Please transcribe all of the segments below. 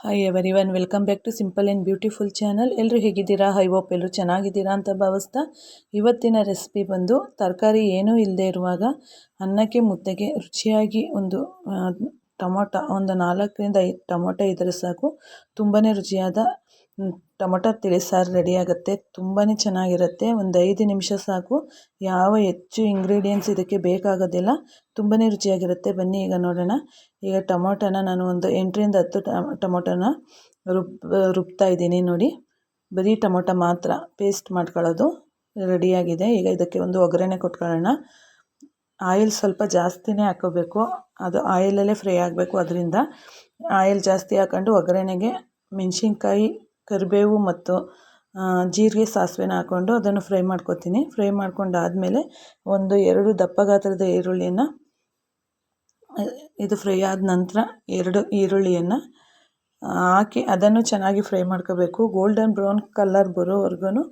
Hi everyone welcome back to simple and beautiful channel ಎಲ್ಲರೂ ಹೇಗಿದ್ದೀರಾ? High hope ಎಲ್ಲರೂ ಚೆನ್ನಾಗಿದ್ದೀರಾ ಅಂತ ಭಾವಿಸ್ತಾ ಇವತ್ತಿನ ರೆಸಿಪಿ ಬಂದು ತರಕಾರಿ ಏನೂ ಇಲ್ಲದೆ ಇರುವಾಗ ಅನ್ನಕ್ಕೆ ಮುದ್ದೆಗೆ ರುಚಿಯಾಗಿ ಒಂದು ಟೊಮೊಟೊ, ಒಂದು ನಾಲ್ಕರಿಂದ ಐದು ಟೊಮೊಟೊ ಇದ್ದರೆ ಸಾಕು. ತುಂಬಾ ರುಚಿಯಾದ ಟೊಮೊಟೊ ತಿಳಿಸಾರು ರೆಡಿ ಆಗುತ್ತೆ. ತುಂಬಾ ಚೆನ್ನಾಗಿರುತ್ತೆ. ಒಂದು ಐದು ನಿಮಿಷ ಸಾಕು. ಯಾವ ಹೆಚ್ಚು ಇಂಗ್ರೀಡಿಯೆಂಟ್ಸ್ ಇದಕ್ಕೆ ಬೇಕಾಗೋದಿಲ್ಲ. ತುಂಬಾ ರುಚಿಯಾಗಿರುತ್ತೆ. ಬನ್ನಿ ಈಗ ನೋಡೋಣ. ಈಗ ಟೊಮೊಟೊನ ನಾನು ಒಂದು ಎಂಟರಿಂದ ಹತ್ತು ಟೊಮೊಟೊನ ರುಬ್, ರುಬ್ತಾ ಇದ್ದೀನಿ ನೋಡಿ. ಬರೀ ಟೊಮೊಟೊ ಮಾತ್ರ. ಪೇಸ್ಟ್ ಮಾಡ್ಕೊಳ್ಳೋದು ರೆಡಿಯಾಗಿದೆ ಈಗ ಇದಕ್ಕೆ ಒಂದು ಒಗ್ಗರಣೆ ಕೊಟ್ಕೊಳ್ಳೋಣ. ಆಯಿಲ್ ಸ್ವಲ್ಪ ಜಾಸ್ತಿನೇ ಹಾಕೋಬೇಕು. ಅದು ಆಯಿಲಲ್ಲೇ ಫ್ರೈ ಆಗಬೇಕು. ಅದರಿಂದ ಆಯಿಲ್ ಜಾಸ್ತಿ ಹಾಕ್ಕೊಂಡು ಒಗ್ಗರಣೆಗೆ ಮೆಣಸಿನ್ಕಾಯಿ ಕರಿಬೇವು ಮತ್ತು ಜೀರಿಗೆ ಸಾಸಿವೆನ ಹಾಕ್ಕೊಂಡು ಅದನ್ನು ಫ್ರೈ ಮಾಡ್ಕೊತೀನಿ. ಫ್ರೈ ಮಾಡ್ಕೊಂಡಾದಮೇಲೆ ಒಂದು ಎರಡು ದಪ್ಪ ಗಾತ್ರದ ಈರುಳ್ಳಿಯನ್ನು, ಇದು ಫ್ರೈ ಆದ ನಂತರ ಎರಡು ಈರುಳ್ಳಿಯನ್ನು ಹಾಕಿ ಅದನ್ನು ಚೆನ್ನಾಗಿ ಫ್ರೈ ಮಾಡ್ಕೋಬೇಕು. ಗೋಲ್ಡನ್ ಬ್ರೌನ್ ಕಲರ್ ಬರೋವರೆಗೂ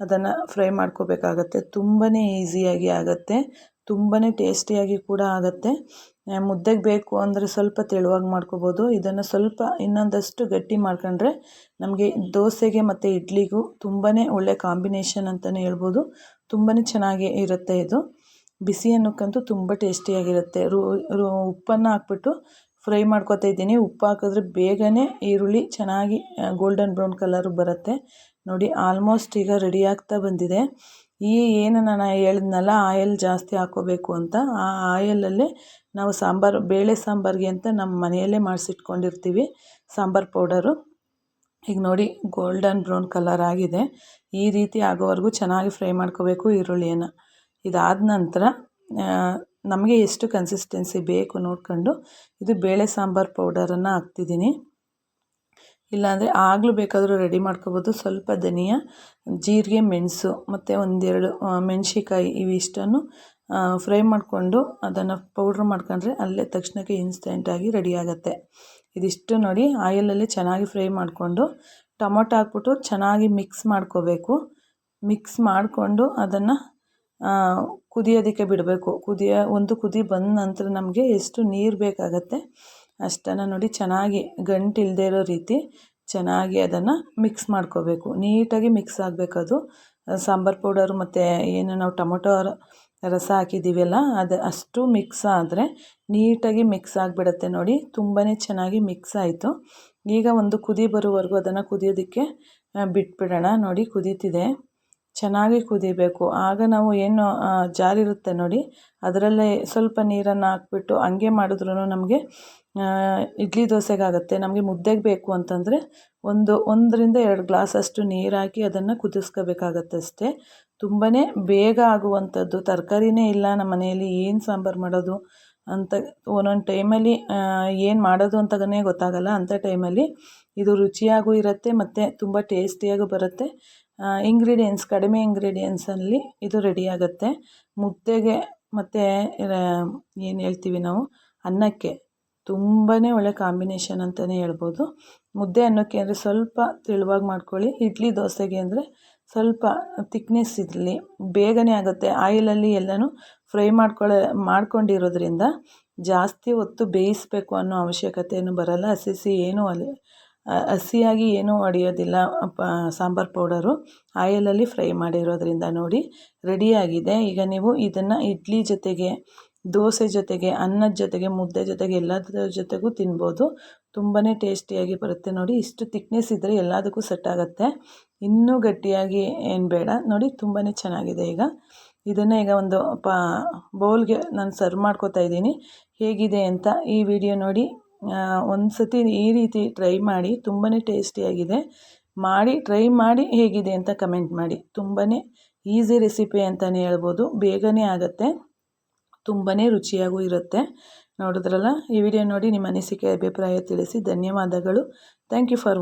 ಅದನ್ನು ಫ್ರೈ ಮಾಡ್ಕೋಬೇಕಾಗತ್ತೆ. ತುಂಬಾ ಈಸಿಯಾಗಿ ಆಗುತ್ತೆ. ತುಂಬಾ ಟೇಸ್ಟಿಯಾಗಿ ಕೂಡ ಆಗುತ್ತೆ. ಮುದ್ದೆಗೆ ಬೇಕು ಅಂದರೆ ಸ್ವಲ್ಪ ತೆಳುವಾಗಿ ಮಾಡ್ಕೋಬೋದು. ಇದನ್ನು ಸ್ವಲ್ಪ ಇನ್ನೊಂದಷ್ಟು ಗಟ್ಟಿ ಮಾಡ್ಕೊಂಡ್ರೆ ನಮಗೆ ದೋಸೆಗೆ ಮತ್ತು ಇಡ್ಲಿಗೂ ತುಂಬಾ ಒಳ್ಳೆ ಕಾಂಬಿನೇಷನ್ ಅಂತಲೇ ಹೇಳ್ಬೋದು. ತುಂಬಾ ಚೆನ್ನಾಗಿ ಇರುತ್ತೆ ಇದು. ಬಿಸಿ ಅನ್ನಕ್ಕಂತೂ ತುಂಬ ಟೇಸ್ಟಿಯಾಗಿರುತ್ತೆ. ರೂ ಉಪ್ಪನ್ನು ಹಾಕ್ಬಿಟ್ಟು ಫ್ರೈ ಮಾಡ್ಕೊತಾ ಇದ್ದೀನಿ. ಉಪ್ಪು ಹಾಕಿದ್ರೆ ಬೇಗನೆ ಈರುಳ್ಳಿ ಚೆನ್ನಾಗಿ ಗೋಲ್ಡನ್ ಬ್ರೌನ್ ಕಲರು ಬರುತ್ತೆ. ನೋಡಿ, ಆಲ್ಮೋಸ್ಟ್ ಈಗ ರೆಡಿ ಆಗ್ತಾ ಬಂದಿದೆ. ಈ ಏನು ನಾನು ಹೇಳಿದ್ನಲ್ಲ, ಆಯಲ್ ಜಾಸ್ತಿ ಹಾಕ್ಕೋಬೇಕು ಅಂತ, ಆ ಆಯಲಲ್ಲೇ ನಾವು ಸಾಂಬಾರು, ಬೇಳೆ ಸಾಂಬಾರಿಗೆ ಅಂತ ನಮ್ಮ ಮನೆಯಲ್ಲೇ ಮಾಡಿಸಿಟ್ಕೊಂಡಿರ್ತೀವಿ ಸಾಂಬಾರು ಪೌಡರು. ಈಗ ನೋಡಿ, ಗೋಲ್ಡನ್ ಬ್ರೌನ್ ಕಲರ್ ಆಗಿದೆ. ಈ ರೀತಿ ಆಗೋವರೆಗೂ ಚೆನ್ನಾಗಿ ಫ್ರೈ ಮಾಡ್ಕೋಬೇಕು ಈರುಳ್ಳಿಯನ್ನು. ಇದಾದ ನಂತರ ನಮಗೆ ಎಷ್ಟು ಕನ್ಸಿಸ್ಟೆನ್ಸಿ ಬೇಕು ನೋಡ್ಕೊಂಡು, ಇದು ಬೇಳೆ ಸಾಂಬಾರು ಪೌಡರನ್ನು ಹಾಕ್ತಿದ್ದೀನಿ. ಇಲ್ಲಾಂದರೆ ಆಗಲೂ ಬೇಕಾದರೂ ರೆಡಿ ಮಾಡ್ಕೋಬೋದು. ಸ್ವಲ್ಪ ಧನಿಯಾ, ಜೀರಿಗೆ, ಮೆಣಸು ಮತ್ತು ಒಂದೆರಡು ಮೆಣಸಿಕಾಯಿ ಇವಿಷ್ಟನ್ನು ಫ್ರೈ ಮಾಡಿಕೊಂಡು ಅದನ್ನು ಪೌಡ್ರ್ ಮಾಡ್ಕೊಂಡ್ರೆ ಅಲ್ಲೇ ತಕ್ಷಣಕ್ಕೆ ಇನ್ಸ್ಟೆಂಟಾಗಿ ರೆಡಿ ಆಗುತ್ತೆ. ಇದಿಷ್ಟು ನೋಡಿ ಆಯಿಲಲ್ಲಿ ಚೆನ್ನಾಗಿ ಫ್ರೈ ಮಾಡಿಕೊಂಡು ಟೊಮೊಟೊ ಹಾಕ್ಬಿಟ್ಟು ಚೆನ್ನಾಗಿ ಮಿಕ್ಸ್ ಮಾಡ್ಕೋಬೇಕು. ಮಿಕ್ಸ್ ಮಾಡಿಕೊಂಡು ಅದನ್ನು ಕುದಿಯೋದಕ್ಕೆ ಬಿಡಬೇಕು. ಕುದಿಯ, ಒಂದು ಕುದಿ ಬಂದ ನಂತರ ನಮಗೆ ಎಷ್ಟು ನೀರು ಬೇಕಾಗತ್ತೆ ಅಷ್ಟನ್ನು ನೋಡಿ ಚೆನ್ನಾಗಿ ಗಂಟಿಲ್ಲದೆ ಇರೋ ರೀತಿ ಚೆನ್ನಾಗಿ ಅದನ್ನು ಮಿಕ್ಸ್ ಮಾಡ್ಕೋಬೇಕು. ನೀಟಾಗಿ ಮಿಕ್ಸ್ ಆಗಬೇಕದು. ಸಾಂಬಾರು ಪೌಡರು ಮತ್ತು ಏನು ನಾವು ಟೊಮೊಟೊ ರಸ ಹಾಕಿದ್ದೀವಲ್ಲ, ಅದು ಅಷ್ಟು ಮಿಕ್ಸ್ ಆದರೆ ನೀಟಾಗಿ ಮಿಕ್ಸ್ ಆಗಿಬಿಡತ್ತೆ ನೋಡಿ. ತುಂಬಾ ಚೆನ್ನಾಗಿ ಮಿಕ್ಸ್ ಆಯಿತು. ಈಗ ಒಂದು ಕುದಿ ಬರೋವರೆಗೂ ಅದನ್ನು ಕುದಿಯೋದಕ್ಕೆ ಬಿಟ್ಬಿಡೋಣ ನೋಡಿ ಕುದೀತಿದೆ. ಚೆನ್ನಾಗಿ ಕುದಿಬೇಕು. ಆಗ ನಾವು ಏನು ಜಾರಿರುತ್ತೆ ನೋಡಿ, ಅದರಲ್ಲೇ ಸ್ವಲ್ಪ ನೀರನ್ನು ಹಾಕ್ಬಿಟ್ಟು ಹಂಗೆ ಮಾಡಿದ್ರೂ ನಮಗೆ ಇಡ್ಲಿ ದೋಸೆಗಾಗುತ್ತೆ. ನಮಗೆ ಮುದ್ದೆಗೆ ಬೇಕು ಅಂತಂದರೆ ಒಂದು, ಒಂದರಿಂದ ಎರಡು ಗ್ಲಾಸಷ್ಟು ನೀರು ಹಾಕಿ ಅದನ್ನು ಕುದಿಸ್ಕೋಬೇಕಾಗತ್ತೆ ಅಷ್ಟೇ. ತುಂಬಾ ಬೇಗ ಆಗುವಂಥದ್ದು. ತರಕಾರಿನೇ ಇಲ್ಲ ನಮ್ಮ ಮನೆಯಲ್ಲಿ, ಏನು ಸಾಂಬಾರು ಮಾಡೋದು ಅಂತ ಒಂದೊಂದು ಟೈಮಲ್ಲಿ ಏನು ಮಾಡೋದು ಅಂತಲೇ ಗೊತ್ತಾಗಲ್ಲ. ಅಂಥ ಟೈಮಲ್ಲಿ ಇದು ರುಚಿಯಾಗೂ ಇರುತ್ತೆ, ಮತ್ತು ತುಂಬ ಟೇಸ್ಟಿಯಾಗೂ ಬರುತ್ತೆ. ಇಂಗ್ರೀಡಿಯೆಂಟ್ಸ್ ಕಡಿಮೆ ಇಂಗ್ರೀಡಿಯೆಂಟ್ಸಲ್ಲಿ ಇದು ರೆಡಿ ಆಗುತ್ತೆ. ಮುದ್ದೆಗೆ ಮತ್ತು ಏನು ಹೇಳ್ತೀವಿ ನಾವು? ಅನ್ನಕ್ಕೆ. ತುಂಬಾ ಒಳ್ಳೆ ಕಾಂಬಿನೇಷನ್ ಅಂತಲೇ ಹೇಳ್ಬೋದು. ಮುದ್ದೆ ಅನ್ನಕ್ಕೆ ಅಂದರೆ ಸ್ವಲ್ಪ ತೆಳುವಾಗಿ ಮಾಡ್ಕೊಳ್ಳಿ. ಇಡ್ಲಿ ದೋಸೆಗೆ ಅಂದರೆ ಸ್ವಲ್ಪ ತಿಕ್ನೆಸ್ ಇರಲಿ. ಬೇಗನೆ ಆಗುತ್ತೆ. ಆಯಿಲಲ್ಲಿ ಎಲ್ಲನೂ ಫ್ರೈ ಮಾಡ್ಕೊಳ್ಳೋ ಮಾಡ್ಕೊಂಡಿರೋದ್ರಿಂದ ಜಾಸ್ತಿ ಹೊತ್ತು ಬೇಯಿಸಬೇಕು ಅನ್ನೋ ಅವಶ್ಯಕತೆ ಏನು ಬರಲ್ಲ. ಹಸಿ ಹಸಿ ಏನೂ ಅಲ್ಲಿ ಹಸಿಯಾಗಿ ಏನೂ ಹೊಡೆಯೋದಿಲ್ಲ ಪ ಸಾಂಬಾರು ಪೌಡರು ಆಯಿಲಲ್ಲಿ ಫ್ರೈ ಮಾಡಿರೋದ್ರಿಂದ ನೋಡಿ ರೆಡಿಯಾಗಿದೆ. ಈಗ ನೀವು ಇದನ್ನು ಇಡ್ಲಿ ಜೊತೆಗೆ, ದೋಸೆ ಜೊತೆಗೆ, ಅನ್ನದ ಜೊತೆಗೆ, ಮುದ್ದೆ ಜೊತೆಗೆ ಎಲ್ಲದರ ಜೊತೆಗೂ ತಿನ್ಬೋದು. ತುಂಬಾ ಟೇಸ್ಟಿಯಾಗಿ ಬರುತ್ತೆ ನೋಡಿ. ಇಷ್ಟು ತಿಕ್ನೆಸ್ ಇದ್ದರೆ ಎಲ್ಲದಕ್ಕೂ ಸೆಟ್ ಆಗುತ್ತೆ. ಇನ್ನೂ ಗಟ್ಟಿಯಾಗಿ ಏನು ಬೇಡ. ನೋಡಿ ತುಂಬಾ ಚೆನ್ನಾಗಿದೆ ಈಗ. ಇದನ್ನು ಈಗ ಒಂದು ಪಾ ಬೌಲ್ಗೆ ನಾನು ಸರ್ವ್ ಮಾಡ್ಕೋತಾ ಇದ್ದೀನಿ. ಹೇಗಿದೆ ಅಂತ ಈ ವಿಡಿಯೋ ನೋಡಿ. ಒಂದು ಸತಿ ಈ ರೀತಿ ಟ್ರೈ ಮಾಡಿ ತುಂಬಾ ಟೇಸ್ಟಿಯಾಗಿದೆ ಮಾಡಿ ಟ್ರೈ ಮಾಡಿ ಹೇಗಿದೆ ಅಂತ ಕಮೆಂಟ್ ಮಾಡಿ. ತುಂಬಾ ಈಸಿ ರೆಸಿಪಿ ಅಂತಲೇ ಹೇಳ್ಬೋದು. ಬೇಗನೆ ಆಗುತ್ತೆ. ತುಂಬಾ ರುಚಿಯಾಗೂ ಇರುತ್ತೆ. ನೋಡಿದ್ರಲ್ಲ? ಈ ವಿಡಿಯೋ ನೋಡಿ ನಿಮ್ಮ ಅನಿಸಿಕೆ, ಅಭಿಪ್ರಾಯ ತಿಳಿಸಿ. ಧನ್ಯವಾದಗಳು. Thank you for